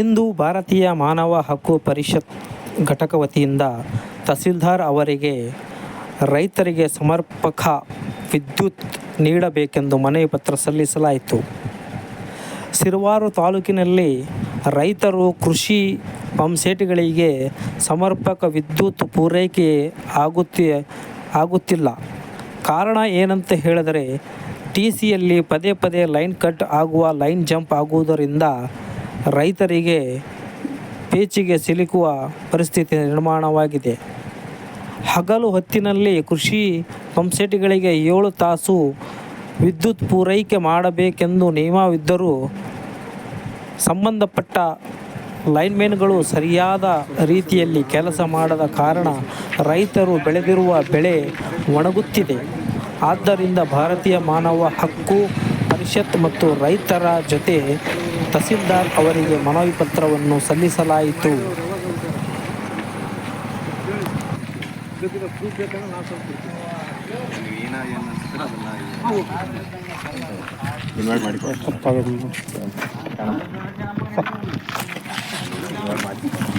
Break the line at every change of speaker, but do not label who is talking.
ಇಂದು ಭಾರತೀಯ ಮಾನವ ಹಕ್ಕು ಪರಿಷತ್ ಘಟಕ ವತಿಯಿಂದ ತಹಸೀಲ್ದಾರ್ ಅವರಿಗೆ ರೈತರಿಗೆ ಸಮರ್ಪಕ ವಿದ್ಯುತ್ ನೀಡಬೇಕೆಂದು ಮನವಿ ಪತ್ರ ಸಲ್ಲಿಸಲಾಯಿತು. ಸಿರುವಾರು ತಾಲೂಕಿನಲ್ಲಿ ರೈತರು ಕೃಷಿ ಪಂಪ್ಸೆಟ್ಗಳಿಗೆ ಸಮರ್ಪಕ ವಿದ್ಯುತ್ ಪೂರೈಕೆ ಆಗುತ್ತಿ, ಆಗುತ್ತಿಲ್ಲ. ಕಾರಣ ಏನಂತ ಹೇಳಿದರೆ, ಟಿ ಸಿಯಲ್ಲಿ ಪದೇ ಪದೇ ಲೈನ್ ಕಟ್ ಆಗುವ ಲೈನ್ ಜಂಪ್ ಆಗುವುದರಿಂದ ರೈತರಿಗೆ ಪೇಚಿಗೆ ಸಿಲುಕುವ ಪರಿಸ್ಥಿತಿ ನಿರ್ಮಾಣವಾಗಿದೆ. ಹಗಲು ಹೊತ್ತಿನಲ್ಲಿ ಕೃಷಿ ಪಂಪ್ಸೆಟ್ಗಳಿಗೆ ಏಳು ತಾಸು ವಿದ್ಯುತ್ ಪೂರೈಕೆ ಮಾಡಬೇಕೆಂದು ನಿಯಮವಿದ್ದರೂ ಸಂಬಂಧಪಟ್ಟ ಲೈನ್ಮೆನ್ಗಳು ಸರಿಯಾದ ರೀತಿಯಲ್ಲಿ ಕೆಲಸ ಮಾಡದ ಕಾರಣ ರೈತರು ಬೆಳೆದಿರುವ ಬೆಳೆ ಒಣಗುತ್ತಿದೆ. ಆದ್ದರಿಂದ ಭಾರತೀಯ ಮಾನವ ಹಕ್ಕು ಪರಿಷತ್ ಮತ್ತು ರೈತರ ಜೊತೆ ತಹಸೀಲ್ದಾರ್ ಅವರಿಗೆ ಮನವಿ ಪತ್ರವನ್ನು ಸಲ್ಲಿಸಲಾಯಿತು.
ಮಾಡಿ